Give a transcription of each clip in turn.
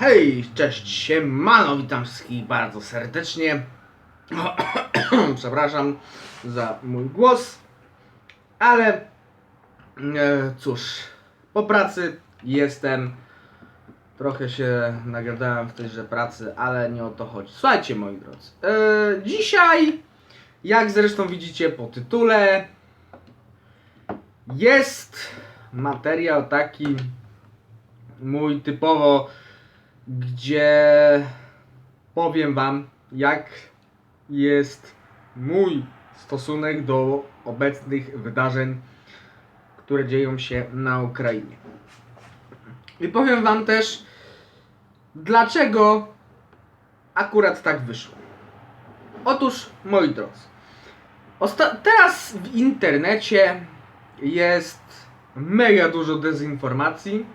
Hej, cześć, siemano, witam wszystkich bardzo serdecznie. Przepraszam za mój głos, ale e, cóż, po pracy jestem. Trochę się nagadałem w tejże pracy, ale nie o to chodzi. Słuchajcie, moi drodzy, e, dzisiaj, jak zresztą widzicie po tytule, jest materiał taki mój typowo, gdzie powiem Wam, jak jest mój stosunek do obecnych wydarzeń, które dzieją się na Ukrainie. I powiem Wam też, dlaczego akurat tak wyszło. Otóż, moi drodzy, teraz w internecie jest mega dużo dezinformacji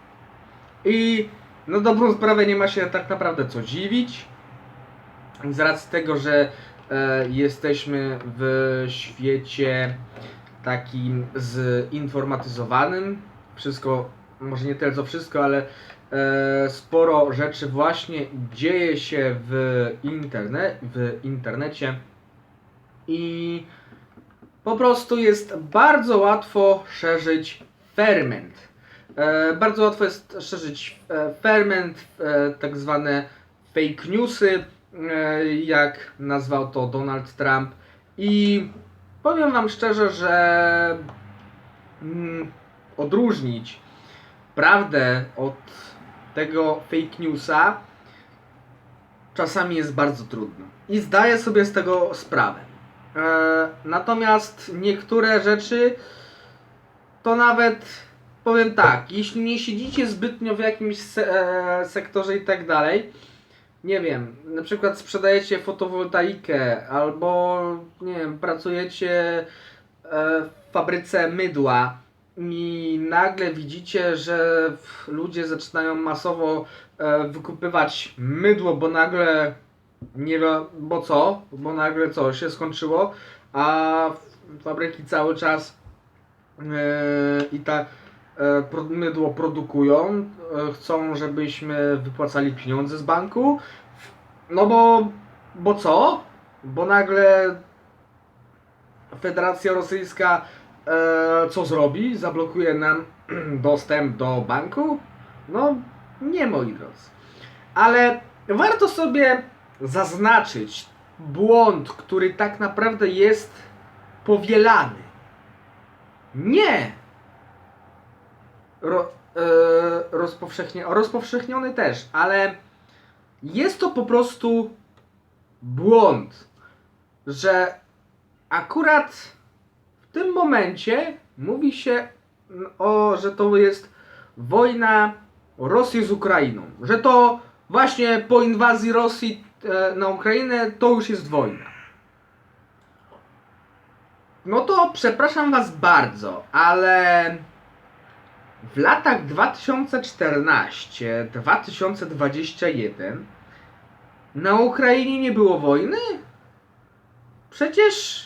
i na dobrą sprawę nie ma się tak naprawdę co dziwić. Z racji tego, że e, jesteśmy w świecie takim zinformatyzowanym. Wszystko, może nie tyle co wszystko, ale e, sporo rzeczy właśnie dzieje się w, interne, w internecie i po prostu jest bardzo łatwo szerzyć ferment. E, bardzo łatwo jest szerzyć e, ferment, e, tak zwane fake newsy, jak nazwał to Donald Trump. I powiem Wam szczerze, że mm, odróżnić prawdę od tego fake newsa czasami jest bardzo trudno. I zdaję sobie z tego sprawę. Natomiast niektóre rzeczy to nawet powiem tak, jeśli nie siedzicie zbytnio w jakimś se, e, sektorze i tak dalej, nie wiem, na przykład sprzedajecie fotowoltaikę albo nie wiem, pracujecie e, w fabryce mydła i nagle widzicie, że ludzie zaczynają masowo e, wykupywać mydło, bo nagle nie wiem, bo co, bo nagle co? Się skończyło, a fabryki cały czas i ta pro- mydło produkują, e, chcą, żebyśmy wypłacali pieniądze z banku. No bo, bo co? Bo nagle Federacja Rosyjska e, co zrobi? Zablokuje nam dostęp do banku? No nie moi drodzy. Ale warto sobie zaznaczyć błąd, który tak naprawdę jest powielany. Nie! Ro, e, rozpowszechnie, rozpowszechniony też, ale jest to po prostu błąd, że akurat w tym momencie mówi się mm, o, że to jest wojna Rosji z Ukrainą, że to właśnie po inwazji Rosji e, na Ukrainę to już jest wojna. No to przepraszam Was bardzo, ale w latach 2014-2021 na Ukrainie nie było wojny? Przecież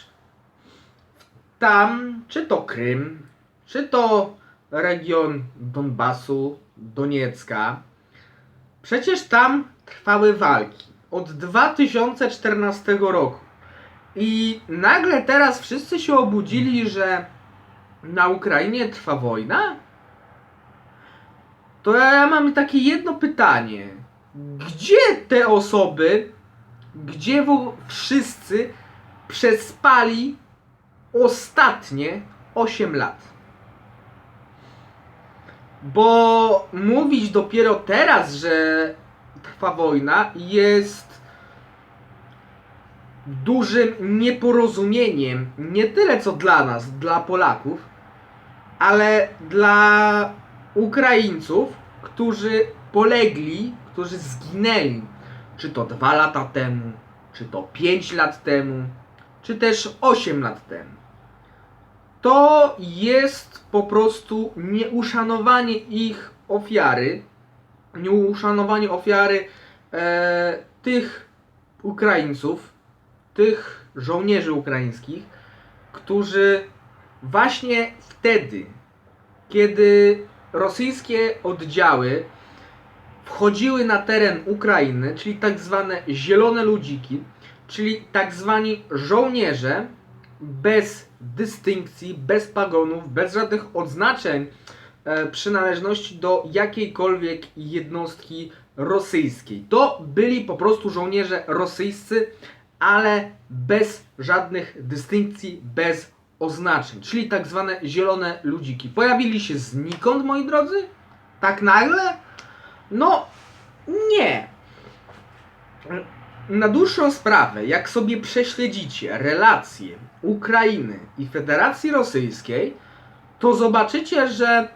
tam, czy to Krym, czy to region Donbasu, Doniecka, przecież tam trwały walki od 2014 roku. I nagle teraz wszyscy się obudzili, że na Ukrainie trwa wojna? To ja mam takie jedno pytanie. Gdzie te osoby, gdzie wo- wszyscy przespali ostatnie 8 lat? Bo mówić dopiero teraz, że trwa wojna jest dużym nieporozumieniem nie tyle co dla nas, dla Polaków, ale dla Ukraińców, którzy polegli, którzy zginęli, czy to dwa lata temu, czy to 5 lat temu, czy też 8 lat temu. To jest po prostu nieuszanowanie ich ofiary, nieuszanowanie ofiary e, tych Ukraińców, tych żołnierzy ukraińskich, którzy właśnie wtedy, kiedy rosyjskie oddziały wchodziły na teren Ukrainy, czyli tak zwane zielone ludziki, czyli tak zwani żołnierze bez dystynkcji, bez pagonów, bez żadnych odznaczeń e, przynależności do jakiejkolwiek jednostki rosyjskiej. To byli po prostu żołnierze rosyjscy, ale bez żadnych dystynkcji, bez oznaczeń, czyli tak zwane zielone ludziki. Pojawili się znikąd, moi drodzy? Tak nagle? No, nie. Na dłuższą sprawę, jak sobie prześledzicie relacje Ukrainy i Federacji Rosyjskiej, to zobaczycie, że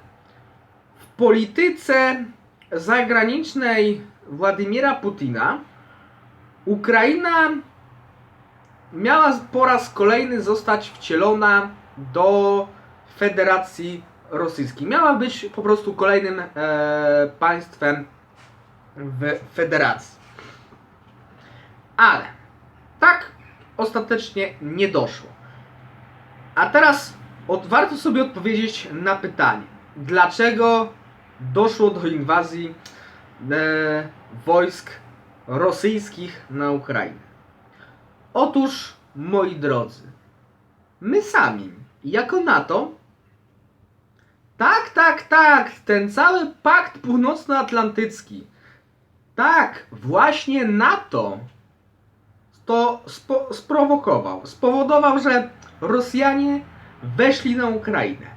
w polityce zagranicznej Władimira Putina Ukraina miała po raz kolejny zostać wcielona do Federacji Rosyjskiej. Miała być po prostu kolejnym e, państwem w federacji. Ale tak ostatecznie nie doszło. A teraz od, warto sobie odpowiedzieć na pytanie, dlaczego doszło do inwazji e, wojsk rosyjskich na Ukrainę. Otóż, moi drodzy, my sami, jako NATO, tak, tak, tak, ten cały pakt północnoatlantycki, tak, właśnie NATO to spo, sprowokował, spowodował, że Rosjanie weszli na Ukrainę.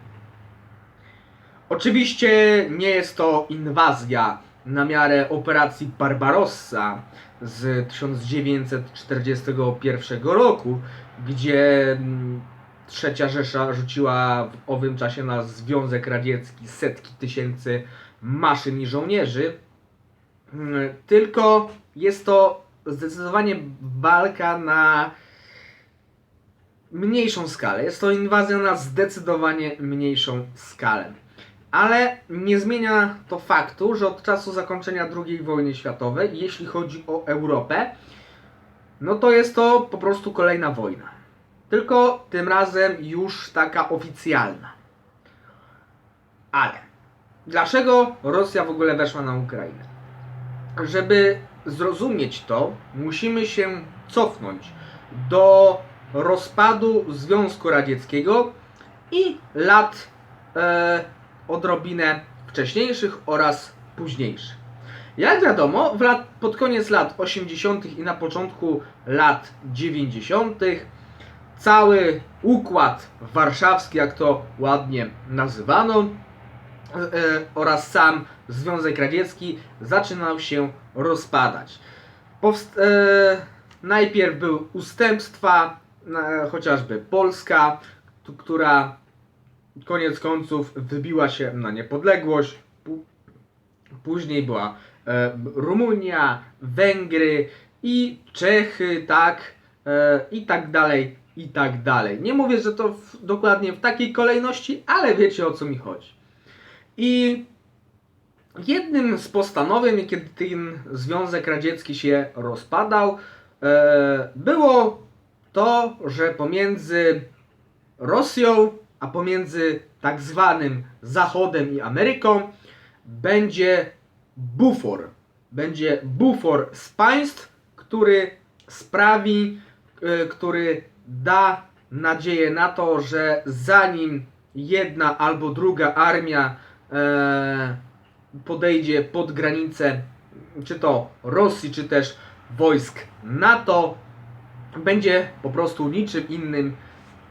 Oczywiście nie jest to inwazja na miarę operacji Barbarossa z 1941 roku, gdzie mm, Trzecia Rzesza rzuciła w owym czasie na Związek Radziecki setki tysięcy maszyn i żołnierzy. Mm, Tylko jest to zdecydowanie walka na mniejszą skalę. Jest to inwazja na zdecydowanie mniejszą skalę. Ale nie zmienia to faktu, że od czasu zakończenia II wojny światowej, jeśli chodzi o Europę, no to jest to po prostu kolejna wojna. Tylko tym razem już taka oficjalna. Ale dlaczego Rosja w ogóle weszła na Ukrainę? Żeby zrozumieć to, musimy się cofnąć do rozpadu Związku Radzieckiego i lat e, odrobinę wcześniejszych oraz późniejszych. Jak wiadomo, lat, pod koniec lat 80. i na początku lat 90. cały układ warszawski, jak to ładnie nazywano, e, oraz sam Związek Radziecki zaczynał się rozpadać. Powst- e, najpierw były ustępstwa, e, chociażby Polska, która koniec końców wybiła się na niepodległość. Później była e, Rumunia, Węgry i Czechy, tak, e, i tak dalej, i tak dalej. Nie mówię, że to w, dokładnie w takiej kolejności, ale wiecie o co mi chodzi. I jednym z postanowień, kiedy ten Związek Radziecki się rozpadał, e, było to, że pomiędzy Rosją, a pomiędzy tak zwanym Zachodem i Ameryką będzie bufor. Będzie bufor z państw, który sprawi, e, który da nadzieję na to, że zanim jedna albo druga armia e, podejdzie pod granicę czy to Rosji, czy też wojsk NATO, będzie po prostu niczym innym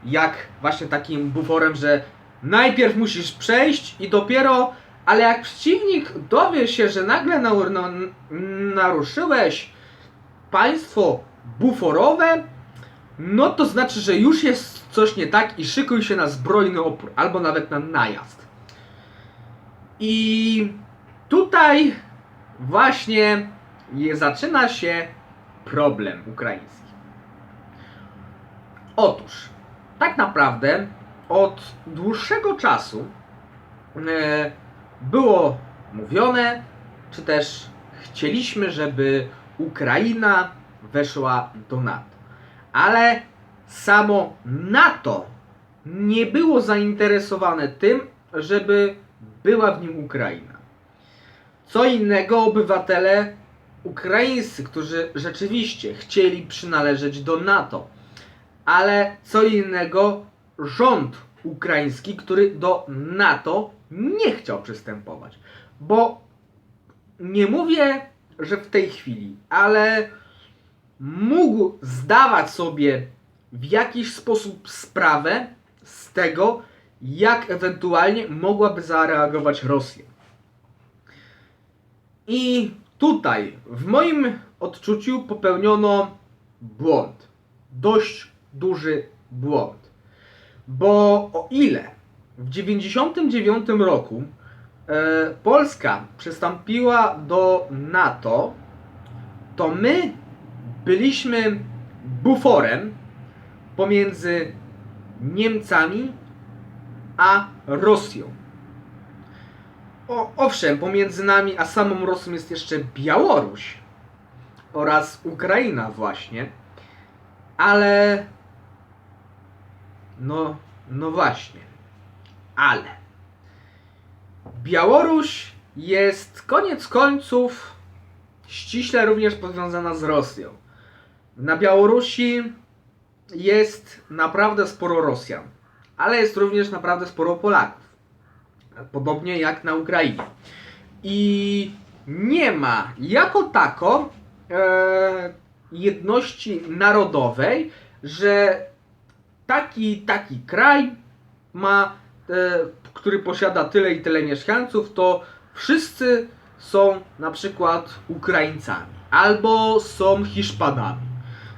jak właśnie takim buforem, że najpierw musisz przejść i dopiero, ale jak przeciwnik dowie się, że nagle na, na, naruszyłeś państwo buforowe, no to znaczy, że już jest coś nie tak i szykuj się na zbrojny opór, albo nawet na najazd. I tutaj właśnie zaczyna się problem ukraiński. Otóż, tak naprawdę od dłuższego czasu e, było mówione, czy też chcieliśmy, żeby Ukraina weszła do NATO. Ale samo NATO nie było zainteresowane tym, żeby była w nim Ukraina. Co innego obywatele ukraińscy, którzy rzeczywiście chcieli przynależeć do NATO. Ale co innego rząd ukraiński, który do NATO nie chciał przystępować. Bo nie mówię, że w tej chwili, ale mógł zdawać sobie w jakiś sposób sprawę z tego, jak ewentualnie mogłaby zareagować Rosja. I tutaj, w moim odczuciu, popełniono błąd. Dość duży błąd. Bo o ile w 1999 roku e, Polska przystąpiła do NATO, to my byliśmy buforem pomiędzy Niemcami a Rosją. O, owszem, pomiędzy nami a samą Rosją jest jeszcze Białoruś oraz Ukraina właśnie, ale no, no właśnie, ale Białoruś jest koniec końców ściśle również powiązana z Rosją. Na Białorusi jest naprawdę sporo Rosjan, ale jest również naprawdę sporo Polaków. Podobnie jak na Ukrainie. I nie ma jako tako e, jedności narodowej, że taki taki kraj ma, e, który posiada tyle i tyle mieszkańców, to wszyscy są na przykład Ukraińcami albo są Hiszpanami.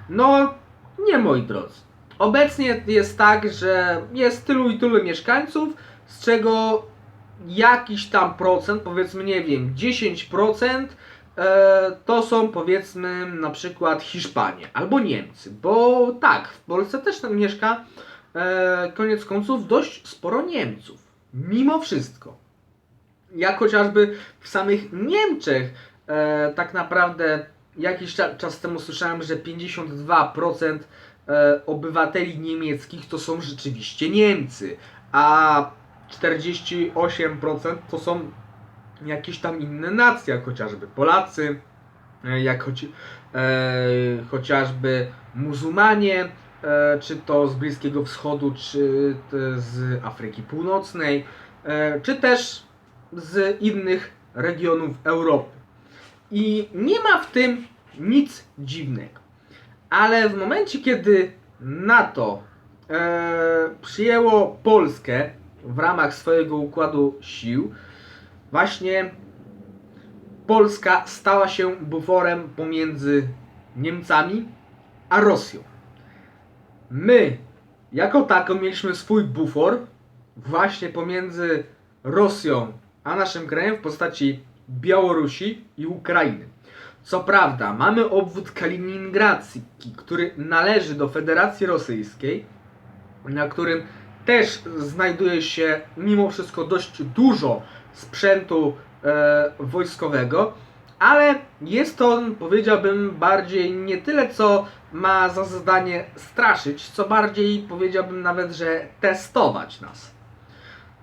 No, nie moi drodzy. Obecnie jest tak, że jest tylu i tylu mieszkańców, z czego jakiś tam procent, powiedzmy nie wiem, 10% e, to są powiedzmy na przykład Hiszpanie albo Niemcy, bo tak, w Polsce też tam mieszka e, koniec końców dość sporo Niemców, mimo wszystko. Jak chociażby w samych Niemczech e, tak naprawdę jakiś cza- czas temu słyszałem, że 52% e, obywateli niemieckich to są rzeczywiście Niemcy, a 48% to są jakieś tam inne nacje, jak chociażby Polacy, e, jak choć, e, chociażby muzułmanie, e, czy to z Bliskiego Wschodu, czy z Afryki Północnej, e, czy też z innych regionów Europy. I nie ma w tym nic dziwnego. Ale w momencie, kiedy NATO e, przyjęło Polskę w ramach swojego układu sił, właśnie Polska stała się buforem pomiędzy Niemcami a Rosją. My, jako tako, mieliśmy swój bufor właśnie pomiędzy Rosją a naszym krajem w postaci Białorusi i Ukrainy. Co prawda, mamy obwód kaliningradzki, który należy do Federacji Rosyjskiej, na którym też znajduje się mimo wszystko dość dużo sprzętu e, wojskowego, ale jest on, powiedziałbym, bardziej nie tyle co ma za zadanie straszyć, co bardziej powiedziałbym nawet, że testować nas.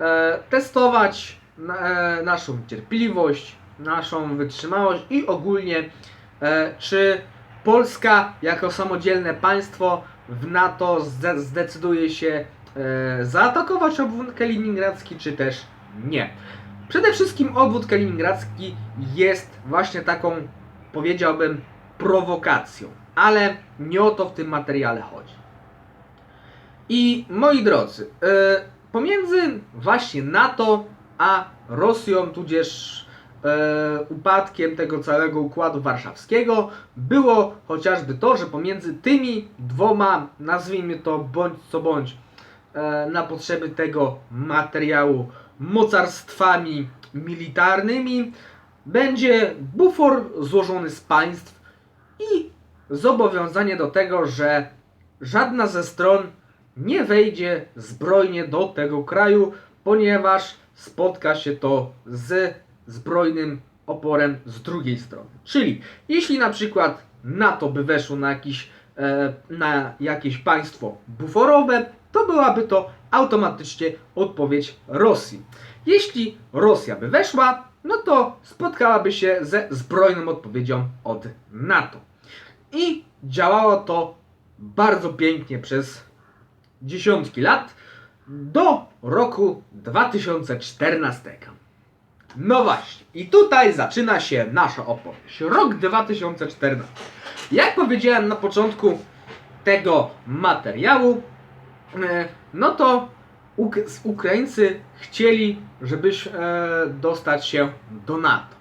E, testować e, naszą cierpliwość, naszą wytrzymałość i ogólnie e, czy Polska jako samodzielne państwo w NATO zde- zdecyduje się e, zaatakować obwód kaliningradzki, czy też nie. Przede wszystkim obwód kaliningradzki jest właśnie taką, powiedziałbym, prowokacją, ale nie o to w tym materiale chodzi. I moi drodzy, e, pomiędzy właśnie NATO a Rosją, tudzież e, upadkiem tego całego układu warszawskiego, było chociażby to, że pomiędzy tymi dwoma, nazwijmy to bądź co bądź, e, na potrzeby tego materiału mocarstwami militarnymi będzie bufor złożony z państw i zobowiązanie do tego, że żadna ze stron nie wejdzie zbrojnie do tego kraju, ponieważ spotka się to z zbrojnym oporem z drugiej strony. Czyli jeśli na przykład NATO by weszło na, jakiś, e, na jakieś państwo buforowe, to byłaby to automatycznie odpowiedź Rosji. Jeśli Rosja by weszła, no to spotkałaby się ze zbrojną odpowiedzią od NATO. I działało to bardzo pięknie przez dziesiątki lat do roku 2014. No właśnie, i tutaj zaczyna się nasza opowieść. Rok 2014. Jak powiedziałem na początku tego materiału, no to Uk- Ukraińcy chcieli, żebyś e, dostać się do NATO.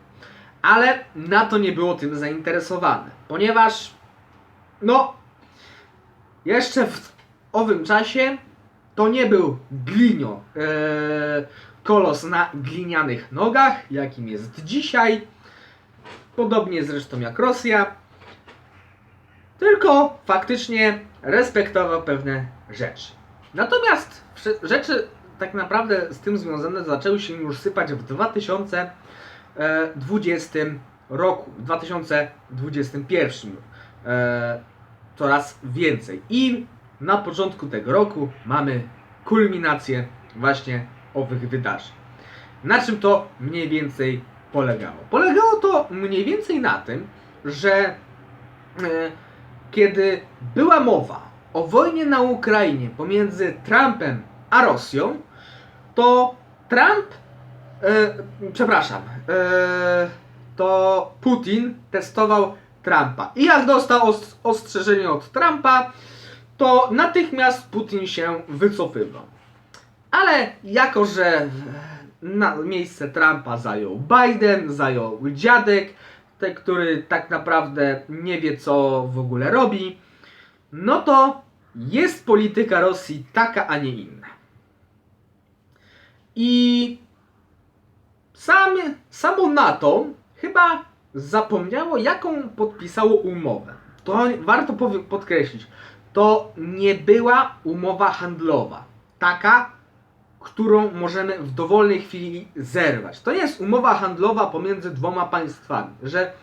Ale NATO nie było tym zainteresowane, ponieważ no jeszcze w owym czasie to nie był glinio, e, kolos na glinianych nogach, jakim jest dzisiaj, podobnie zresztą jak Rosja, tylko faktycznie respektował pewne rzeczy. Natomiast rzeczy tak naprawdę z tym związane zaczęły się już sypać w 2020 roku, w 2021 e, coraz więcej. I na początku tego roku mamy kulminację właśnie owych wydarzeń. Na czym to mniej więcej polegało? Polegało to mniej więcej na tym, że e, kiedy była mowa o wojnie na Ukrainie pomiędzy Trumpem a Rosją, to Trump, e, przepraszam, e, to Putin testował Trumpa. I jak dostał os- ostrzeżenie od Trumpa, to natychmiast Putin się wycofywał. Ale jako, że na miejsce Trumpa zajął Biden, zajął dziadek, ten, który tak naprawdę nie wie, co w ogóle robi, no to jest polityka Rosji taka, a nie inna. I sam, samo NATO chyba zapomniało, jaką podpisało umowę. To warto podkreślić. To nie była umowa handlowa. Taka, którą możemy w dowolnej chwili zerwać. To jest umowa handlowa pomiędzy dwoma państwami, że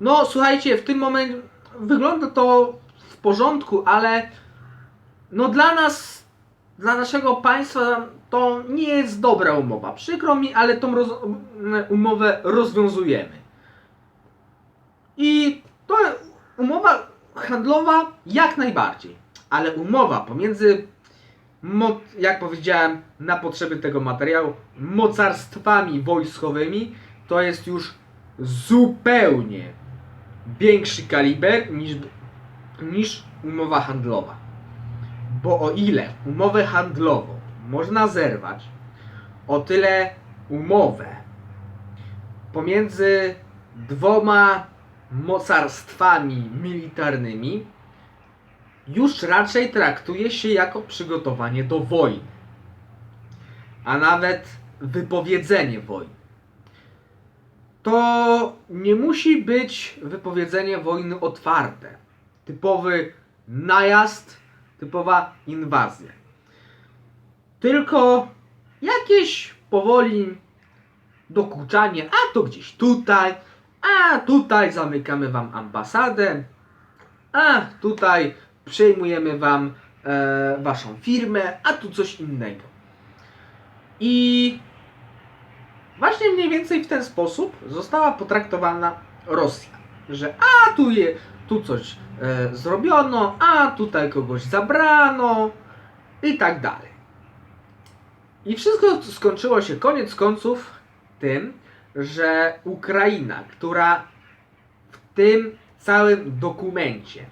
no słuchajcie, w tym momencie wygląda to w porządku, ale no dla nas, dla naszego państwa to nie jest dobra umowa. Przykro mi, ale tą roz, umowę rozwiązujemy. I to umowa handlowa jak najbardziej, ale umowa pomiędzy jak powiedziałem na potrzeby tego materiału, mocarstwami wojskowymi to jest już zupełnie większy kaliber niż, niż umowa handlowa. Bo o ile umowę handlową można zerwać, o tyle umowę pomiędzy dwoma mocarstwami militarnymi już raczej traktuje się jako przygotowanie do wojny, a nawet wypowiedzenie wojny. To nie musi być wypowiedzenie wojny otwarte, typowy najazd, typowa inwazja. Tylko jakieś powoli dokuczanie, a to gdzieś tutaj, a tutaj zamykamy wam ambasadę, a tutaj przejmujemy wam e, waszą firmę, a tu coś innego. I właśnie mniej więcej w ten sposób została potraktowana Rosja, że a tu je, tu coś e, zrobiono, a tutaj kogoś zabrano i tak dalej. I wszystko skończyło się koniec końców tym, że Ukraina, która w tym całym dokumencie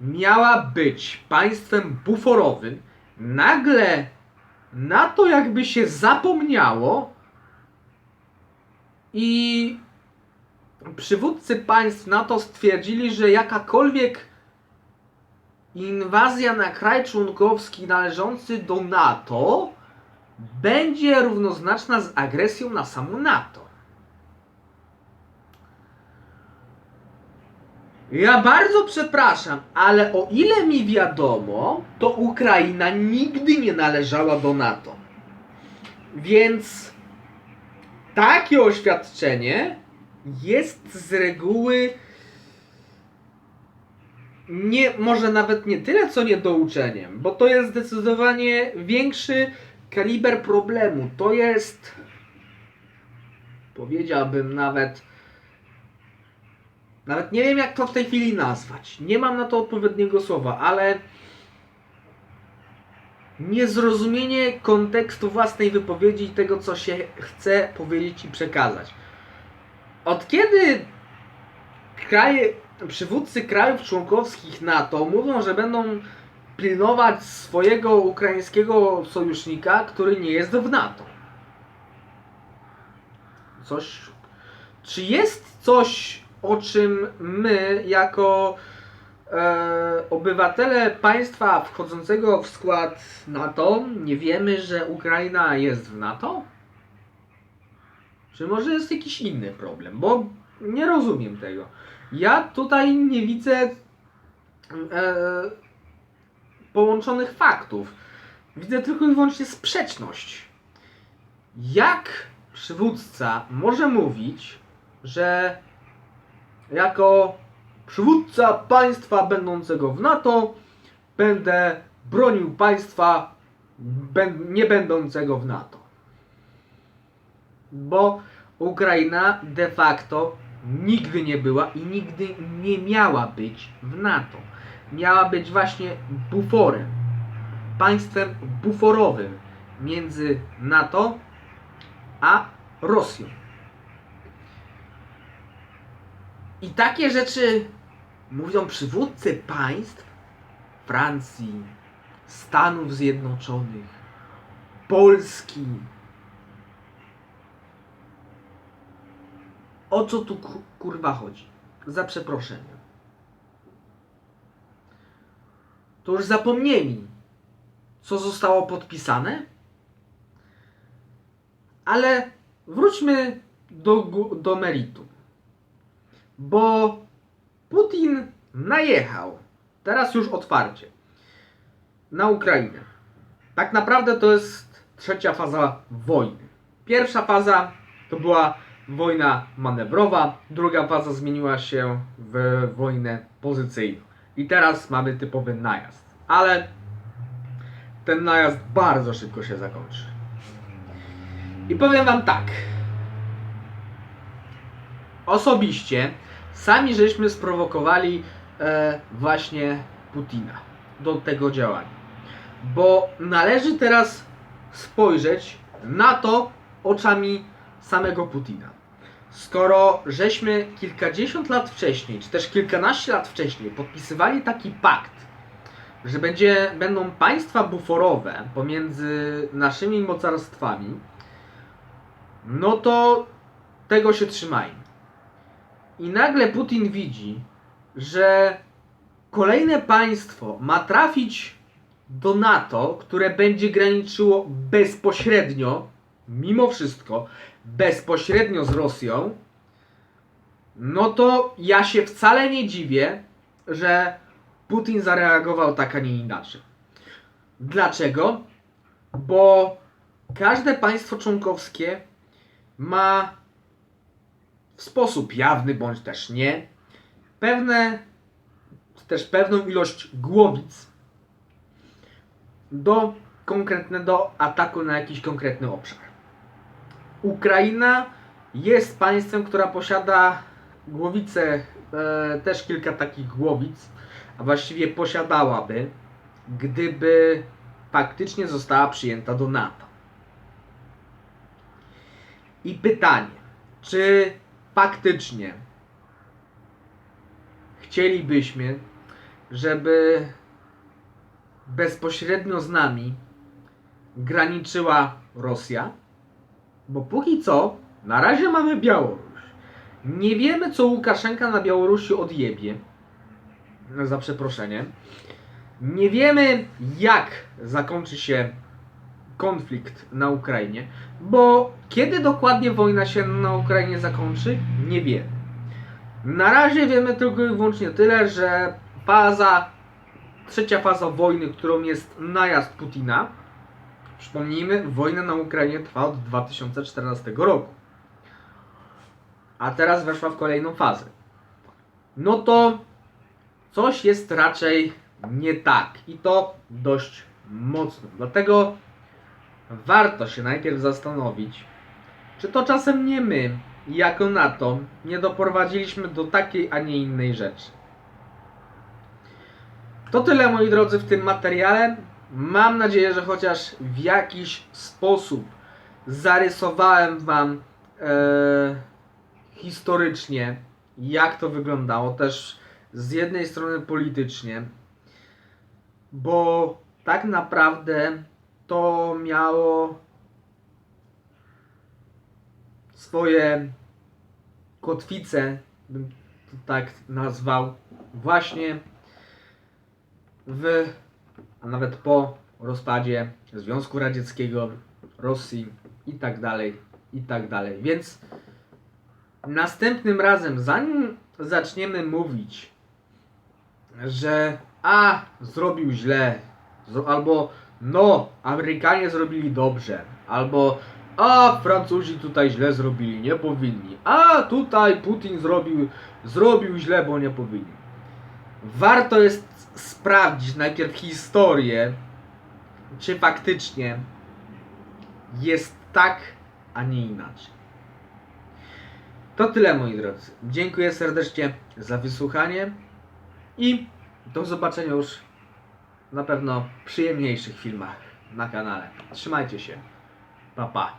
miała być państwem buforowym, nagle na to jakby się zapomniało i przywódcy państw NATO stwierdzili, że jakakolwiek inwazja na kraj członkowski należący do NATO będzie równoznaczna z agresją na samo NATO. Ja bardzo przepraszam, ale o ile mi wiadomo, to Ukraina nigdy nie należała do NATO. Więc takie oświadczenie jest z reguły nie, może nawet nie tyle co niedouczeniem, bo to jest zdecydowanie większy kaliber problemu. To jest powiedziałbym nawet, nawet nie wiem jak to w tej chwili nazwać. Nie mam na to odpowiedniego słowa, ale niezrozumienie kontekstu własnej wypowiedzi i tego, co się chce powiedzieć i przekazać. Od kiedy kraje, przywódcy krajów członkowskich NATO mówią, że będą pilnować swojego ukraińskiego sojusznika, który nie jest w NATO? Coś. Czy jest coś, o czym my, jako e, obywatele państwa wchodzącego w skład NATO, nie wiemy, że Ukraina jest w NATO? Czy może jest jakiś inny problem? Bo nie rozumiem tego. Ja tutaj nie widzę e, połączonych faktów. Widzę tylko i wyłącznie sprzeczność. Jak przywódca może mówić, że jako przywódca państwa będącego w NATO będę bronił państwa nie będącego w NATO? Bo Ukraina de facto nigdy nie była i nigdy nie miała być w NATO. Miała być właśnie buforem, państwem buforowym między NATO a Rosją. I takie rzeczy mówią przywódcy państw Francji, Stanów Zjednoczonych, Polski. O co tu ku- kurwa chodzi? Za przeproszeniem. To już zapomnieli, co zostało podpisane? Ale wróćmy do, do meritum. Bo Putin najechał, teraz już otwarcie, na Ukrainę. Tak naprawdę to jest trzecia faza wojny. Pierwsza faza to była wojna manewrowa, druga faza zmieniła się w wojnę pozycyjną. I teraz mamy typowy najazd. Ale ten najazd bardzo szybko się zakończy. I powiem wam tak. Osobiście sami żeśmy sprowokowali e, właśnie Putina do tego działania. Bo należy teraz spojrzeć na to oczami samego Putina. Skoro żeśmy kilkadziesiąt lat wcześniej, czy też kilkanaście lat wcześniej podpisywali taki pakt, że będzie, będą państwa buforowe pomiędzy naszymi mocarstwami, no to tego się trzymajmy. I nagle Putin widzi, że kolejne państwo ma trafić do NATO, które będzie graniczyło bezpośrednio, mimo wszystko, bezpośrednio z Rosją, no to ja się wcale nie dziwię, że Putin zareagował tak, a nie inaczej. Dlaczego? Bo każde państwo członkowskie ma w sposób jawny bądź też nie pewne, też pewną ilość głowic do konkretnego ataku na jakiś konkretny obszar. Ukraina jest państwem, która posiada głowice, e, też kilka takich głowic, a właściwie posiadałaby, gdyby faktycznie została przyjęta do NATO. I pytanie, czy faktycznie chcielibyśmy, żeby bezpośrednio z nami graniczyła Rosja? Bo póki co, na razie mamy Białoruś. Nie wiemy, co Łukaszenka na Białorusi odjebie. No, Za przeproszenie. Nie wiemy, jak zakończy się konflikt na Ukrainie, bo kiedy dokładnie wojna się na Ukrainie zakończy, nie wiemy. Na razie wiemy tylko i wyłącznie tyle, że faza, trzecia faza wojny, którą jest najazd Putina, przypomnijmy, wojna na Ukrainie trwa od 2014 roku. A teraz weszła w kolejną fazę. No to coś jest raczej nie tak. I to dość mocno. Dlatego warto się najpierw zastanowić, Czy to czasem nie my, jako NATO, nie doprowadziliśmy do takiej, a nie innej rzeczy? To tyle, moi drodzy, w tym materiale. Mam nadzieję, że chociaż w jakiś sposób zarysowałem Wam e, historycznie, jak to wyglądało, też z jednej strony politycznie, bo tak naprawdę to miało swoje kotwice, bym to tak nazwał, właśnie w, a nawet po rozpadzie Związku Radzieckiego, Rosji i tak dalej, i tak dalej. Więc następnym razem, zanim zaczniemy mówić, że a, zrobił źle, albo no, Amerykanie zrobili dobrze, albo a, Francuzi tutaj źle zrobili, nie powinni, a tutaj Putin zrobił, zrobił źle, bo nie powinni. Warto jest sprawdzić najpierw historię, czy faktycznie jest tak, a nie inaczej. To tyle moi drodzy. Dziękuję serdecznie za wysłuchanie i do zobaczenia już na pewno przyjemniejszych filmach na kanale. Trzymajcie się. Pa pa.